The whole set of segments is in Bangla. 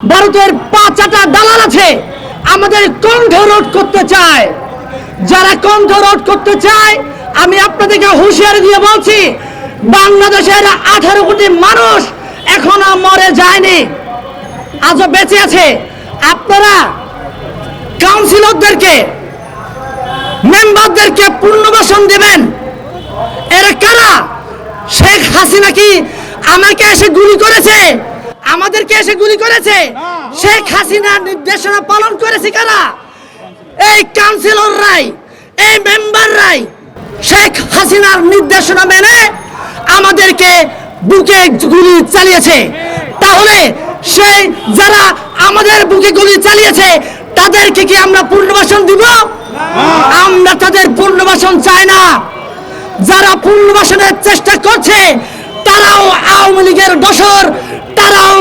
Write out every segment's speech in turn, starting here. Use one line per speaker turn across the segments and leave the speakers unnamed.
ভারতের পাঁচাটা দালাল আছে, আমাদের কণ্ঠ রোধ করতে চায়। যারা কণ্ঠ রোধ করতে চায়, আমি আপনাদেরকে হুঁশিয়ারি দিয়ে বলছি, বাংলাদেশের আঠারো কোটি মানুষ এখনও মরে যায়নি, আজও বেঁচে আছে। আপনারা কাউন্সিলরদেরকে মেম্বারদেরকে পুনর্বাসন দিবেন। এরা কারা? শেখ হাসিনা কি আমাকে এসে গুলি করেছে? আমাদেরকে এসে গুলি করেছে? শেখ হাসিনার নির্দেশনা পালন করেছে কারা? এই কাউন্সিলররাই এই মেম্বাররাই শেখ হাসিনার নির্দেশনা মেনে আমাদেরকে বুকে গুলি চালিয়েছে। তাহলে সেই যারা আমাদের বুকে গুলি চালিয়েছে তাদেরকে কি আমরা পুনর্বাসন দিব? আমরা তাদের পুনর্বাসন চাই না। যারা পুনর্বাসনের চেষ্টা করছে তারাও আওয়ামী লীগের দোসর তারাও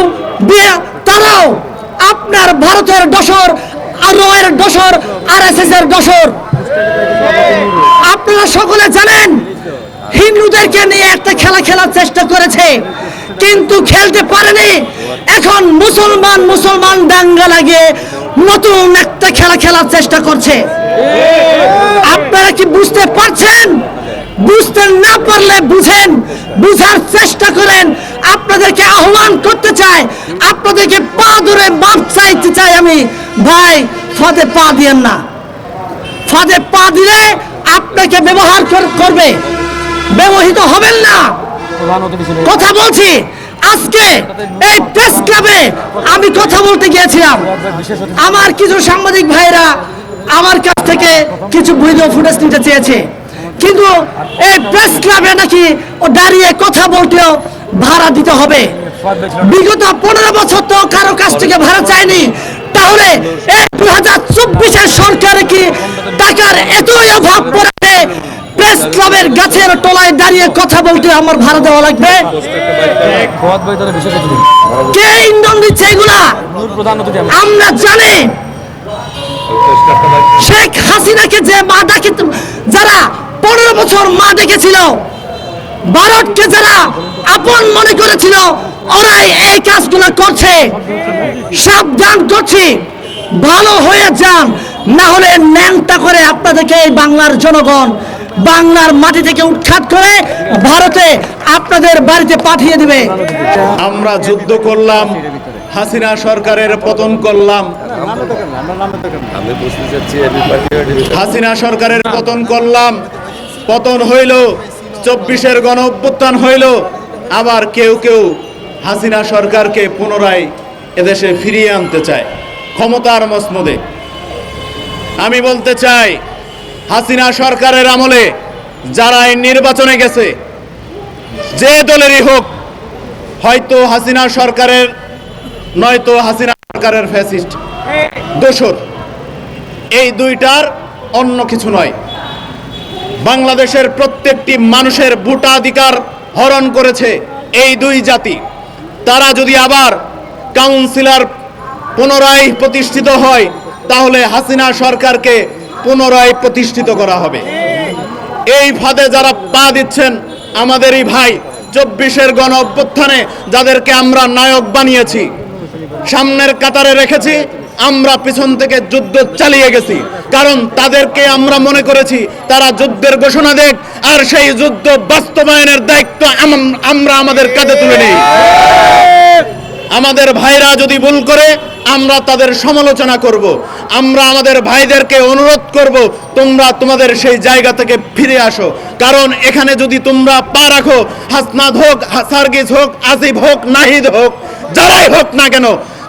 তারাও আপনার ভারতের দোসর আরোয়ের দোসর আর এস এস এর দোসর। আপনারা সকলে জানেন, হিন্দুদেরকে নিয়ে একটা খেলা খেলার চেষ্টা করেছে, কিন্তু খেলতে পারেনি। এখন মুসলমান মুসলমান দাঙ্গা লাগিয়ে নতুন একটা খেলা খেলার চেষ্টা করছে। আপনারা কি বুঝতে পারছেন? বুঝতে না পারলে বুঝেন, বুঝার চেষ্টা করেন। আপনাদেরকে আহ্বান করতে চাই, আপনাদেরকে পা ধরে মাপ চাইতে চাই আমি। ভাই, ফাঁদে পা দিয়েন না। ফাঁদে পা দিলে আপনাকে ব্যবহার করবে। ব্যবহৃত হবেন না। কথা বলছি, আজকে এই প্রেস ক্লাবে আমি কথা বলতে গিয়েছিলাম। আমার কিছু সাংবাদিক ভাইরা আমার কাছ থেকে কিছু ভিডিও ফুটেজ নিতে চেয়েছে। কিন্তু এই প্রেস ক্লাবে নাকি ও দাঁড়িয়ে কথা বলতেও ভাড়া দিতে হবে। বিগত পনেরো বছর তো কারও কাছ থেকে ভাড়া চায়নি। তাহলে এই দুই হাজার চব্বিশের সরকারে কি টাকার এতই অভাব পড়েছে প্রেস ক্লাবের গাছের তলায় দাঁড়িয়ে কথা বলতে আমার ভাড়া দেওয়া লাগবে? কে ইন্ধন দিচ্ছে এগুলা?
আমরা
জানি। শেখ হাসিনাকে যে মা ডাকে যারা পনেরো বছর মা ডেকেছিল। ভারতকে যারা আপন মনে করেছিল ওরাই এই কাজগুলো করছে। সাবধান করছি। ভালো হয়ে যান। না হলে ন্যাংটা করে আপনাদেরকে এই বাংলার জনগণ বাংলার মাটি থেকে উৎখাত করে ভারতে আপনাদের বাড়িতে পাঠিয়ে দিবে।
আমরা যুদ্ধ করলাম হাসিনা সরকারের পতন করলাম। হাসিনা সরকারের পতন করলাম। পতন হইল, চব্বিশের গণ অভ্যুত্থান হইল, আবার কেউ কেউ হাসিনা সরকারকে পুনরায় এদেশে ফিরিয়ে আনতে চায়, ক্ষমতার মসনদে। আমি বলতে চাই, হাসিনা সরকারের আমলে যারা নির্বাচনে গেছে, যে দলেরই হোক, হয়তো হাসিনা সরকারের, নয়তো হাসিনা সরকারের ফ্যাসিস্ট, দোসর। এই দুইটার অন্য কিছু নয়। বাংলাদেশের প্রত্যেকটি মানুষের ভোটাধিকার হরণ করেছে এই দুই জাতি। তারা যদি আবার কাউন্সিলর পুনরায় প্রতিষ্ঠিত হয়, তাহলে হাসিনা সরকারকে পুনরায় প্রতিষ্ঠিত করা হবে। এই ফাঁদে যারা পা দিচ্ছেন আমাদেরই ভাই, চব্বিশের গণ অভ্যুত্থানে যাদেরকে আমরা নায়ক বানিয়েছি সামনের কাতারে রেখেছি, আমরা পিছন থেকে যুদ্ধ চালিয়ে গেছি। কারণ তাদেরকে আমরা মনে করেছি, তারা যুদ্ধের ঘোষণা দেখ, আর সেই যুদ্ধ বাস্তবায়নের দায়িত্ব আমরা আমাদের কাঁধে তুলে নিই। আমাদের ভাইরা যদি ভুল করে, আমরা তাদের সমালোচনা করব। আমরা আমাদের ভাইদেরকে অনুরোধ করব, তোমরা তোমাদের সেই জায়গা থেকে ফিরে আসো। কারণ এখানে যদি তোমরা পা রাখো, হাসনাদ হোক, সার্গিস হোক, আসিফ হোক, নাহিদ হোক যারাই হোক না কেন,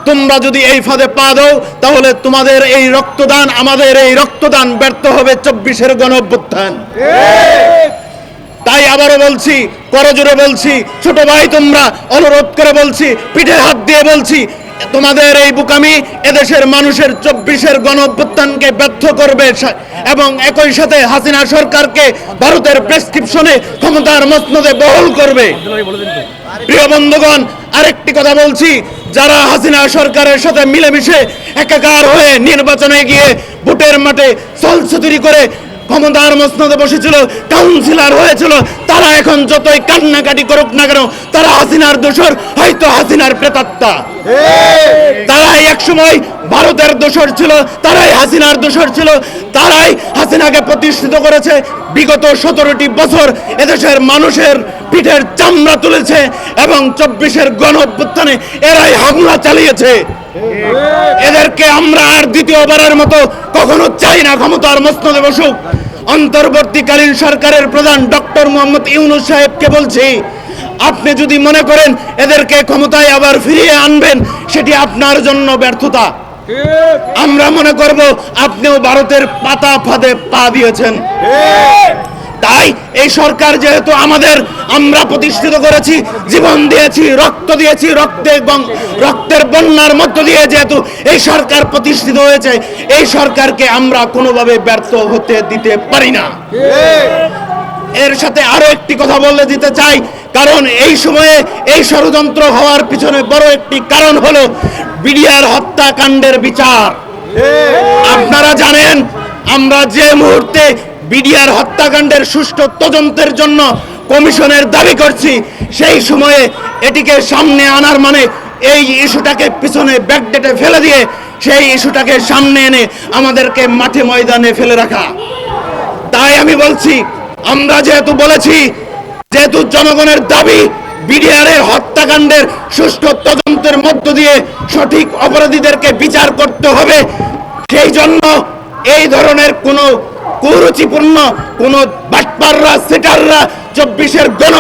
তোমরা যদি এই ফাঁদে পা দাও, তাহলে তোমাদের এই রক্তদান, আমাদের এই রক্তদান ব্যর্থ হবে চব্বিশের গণ অভ্যুত্থান তাই আবারও বলছি করজোরে বলছি, ছোট ভাই তোমরা অনুরোধ করে বলছি পিঠে হাত দিয়ে বলছি তোমাদের এই বুকামি এদেশের মানুষের চব্বিশের গণ অভ্যুত্থানকে ব্যর্থ করবে। এবং একই সাথে হাসিনা সরকারকে ভারতের প্রেসক্রিপশনে ক্ষমতার মসনদে বহল করবে। প্রিয় বন্ধুগণ, আরেকটি কথা বলছি, যারা হাসিনা সরকারের সাথে মিলেমিশে একাকার হয়ে নির্বাচনে গিয়ে ভোটের মাঠে চলছুতুরি করে ক্ষমতার মসনদে বসেছিল, কাউন্সিলর হয়েছিল, তারা এখন যতই কান্নাকাটি করুক না কেন, তারা হাসিনার দোষর, হয়তো হাসিনার প্রেতাত্মা। তারাই একসময় ভারতের দোষর ছিল, তারাই হাসিনার দোষর ছিল, তারাই হাসিনাকে প্রতিষ্ঠিত করেছে। বিগত সতেরোটি বছর এদেশের মানুষের পিঠের চামড়া তুলেছে এবং চব্বিশের গণ অভ্যুত্থানে এরাই হামলা চালিয়েছে। এদেরকে আমরা আর দ্বিতীয়বারের মতো কখনো চাই না, ক্ষমতার মসনদে বসুক। অন্তর্বর্তীকালীন সরকারের প্রধান ডক্টর মোহাম্মদ ইউনুস সাহেবকে বলছি আপনি যদি মনে করেন এদেরকে ক্ষমতায় আবার ফিরিয়ে আনবেন, সেটি আপনার জন্য ব্যর্থতা। আমরা মনে করব আপনিও ভারতের পাতা ফাঁদে পা দিয়েছেন। তাই এই সরকার যেহেতু আমাদের, আমরা প্রতিষ্ঠিত করেছি, জীবন দিয়েছি, রক্ত দিয়েছি, রক্তে রক্তের বন্যার মধ্য দিয়ে যেহেতু এই সরকার প্রতিষ্ঠিত হয়েছে, এই সরকারকে আমরা কোনোভাবে ব্যর্থ হতে দিতে পারি না। এর সাথে আরও একটি কথা বলে দিতে চাই কারণ এই সময়ে এই ষড়যন্ত্র হওয়ার পিছনে বড় একটি কারণ হলো বিডিআর হত্যাকাণ্ডের বিচার। আপনারা জানেন, আমরা যে মুহূর্তে বিডিআর হত্যাকাণ্ডের সুষ্ঠু তদন্তের জন্য কমিশনের দাবি করছি, সেই সময়ে এটিকে সামনে আনার মানে এই ইস্যুটাকে পিছনে ব্যাকডেটে ফেলে দিয়ে সেই ইস্যুটাকে সামনে এনে আমাদেরকে মাঠে ময়দানে ফেলে রাখা। তাই আমি বলছি, আমরা যেহেতু বলেছি যেহেতু জনগণের দাবি বিডিআরের হত্যাকাণ্ডের সুষ্ঠু তদন্তের মধ্য দিয়ে সঠিক অপরাধীদেরকে বিচার করতে হবে, সেই জন্য এই ধরনের কোনো কুরুচিপূর্ণ, কোনো বাটপাররা, সেটাররা, চব্বিশের গণ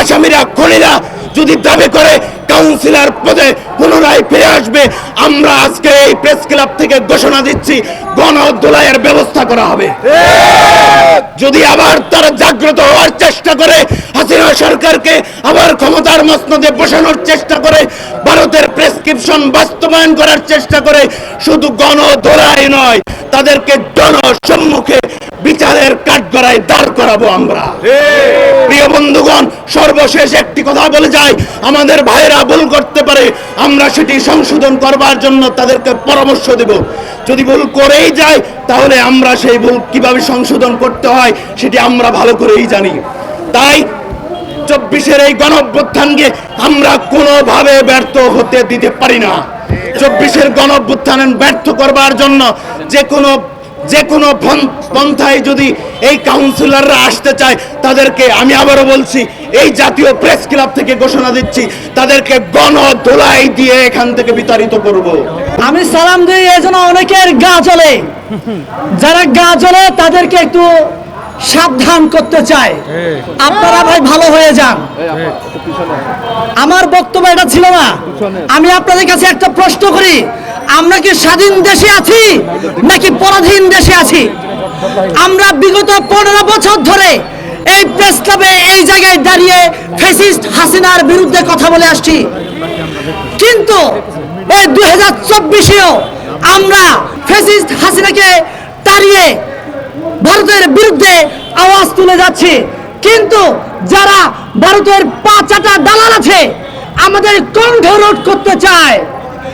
আসামিরা, খনিরা যদি দাবি করে কাউন্সিলর পদে পুনরায় ফিরে আসবে। আমরা আজকে এই প্রেস ক্লাব থেকে ঘোষণা দিচ্ছি, গণ দোলাইয়ের ব্যবস্থা করা হবে। যদি আবার তারা জাগ্রত হওয়ার চেষ্টা করে, হাসিনা সরকারকে আবার ক্ষমতার মসনদে বসানোর চেষ্টা করে, ভারতের প্রেসক্রিপশন বাস্তবায়ন করার চেষ্টা করে শুধু গণ ধরাই নয়, তাদেরকে জনসম্মুখে বিচারের কাঠগড়ায় দাঁড় করাবো আমরা। প্রিয় বন্ধুগণ, সর্বশেষ একটি কথা বলে যাই। আমাদের ভাইরা ভুল করতে পারে, আমরা সেটি সংশোধন করবার জন্য তাদেরকে পরামর্শ দেব। যদি ভুল করেই যায়, তাহলে আমরা সেই ভুল কীভাবে সংশোধন করতে হয়, সেটি আমরা ভালো করেই জানি। তাই চব্বিশের এই গণঅভ্যুত্থানকে আমরা কোনোভাবে ব্যর্থ হতে দিতে পারি না। চব্বিশের গণঅভ্যুত্থান ব্যর্থ করবার জন্য যে কোনো যে কোনো পন্থায় যদি এই কাউন্সিলররা আসতে চায়, তাদেরকে আমি আবারও বলছি, এই জাতীয় প্রেস ক্লাব থেকে ঘোষণা দিচ্ছি, তাদেরকে গণ দোলাই দিয়ে এখান থেকে বিতাড়িত করব।
আমি সালাম দিই এই জন্য অনেকের গা জ্বলে। যারা গা জ্বলে, তাদেরকে একটু সাবধান করতে চায়। আপনারা ভাই ভালো হয়ে যান। আমার বক্তব্য এটা ছিল না। আমি আপনাদের কাছে একটা প্রশ্ন করি, আমরা কি স্বাধীন দেশে আছি নাকি পরাধীন দেশে আছি? আমরা বিগত পনেরো বছর ধরে এই প্রেস ক্লাবে, এই জায়গায় দাঁড়িয়ে ফেসিস্ট হাসিনার বিরুদ্ধে কথা বলে আসছি। কিন্তু এই দুই হাজার চব্বিশেও আমরা ফেসিস্ট হাসিনাকে তাড়িয়ে ভারতের বিরুদ্ধে আওয়াজ তুলে যাচ্ছে। কিন্তু যারা ভারতের পাঁচাটা দালাল আছে, আমাদের কণ্ঠ রোধ করতে চায়।